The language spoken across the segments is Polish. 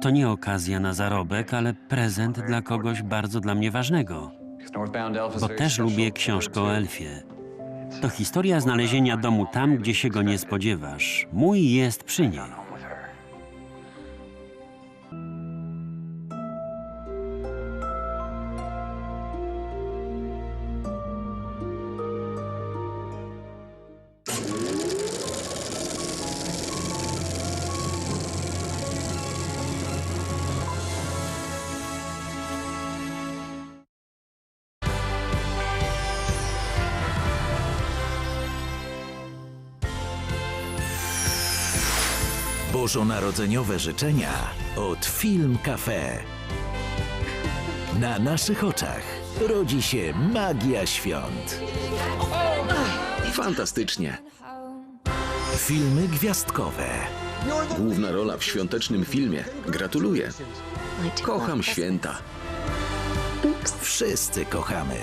To nie okazja na zarobek, ale prezent dla kogoś bardzo dla mnie ważnego, bo też lubię książkę o elfie. To historia znalezienia domu tam, gdzie się go nie spodziewasz. Mój jest przy niej. Bożonarodzeniowe życzenia od Film Cafe. Na naszych oczach rodzi się magia świąt. Fantastycznie. Filmy gwiazdkowe. Główna rola w świątecznym filmie. Gratuluję. Kocham święta. Wszyscy kochamy.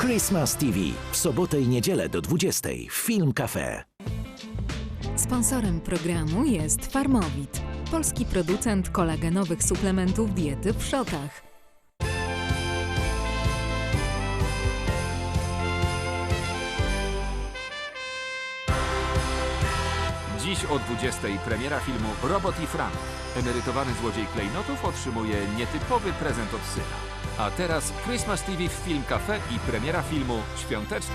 Christmas TV w sobotę i niedzielę do 20 w Film Cafe. Sponsorem programu jest Farmowit, polski producent kolagenowych suplementów diety w szotach. Dziś o 20 premiera filmu Robot i Frank. Emerytowany złodziej klejnotów otrzymuje nietypowy prezent od syna. A teraz Christmas TV w Film Cafe i premiera filmu Świąteczny.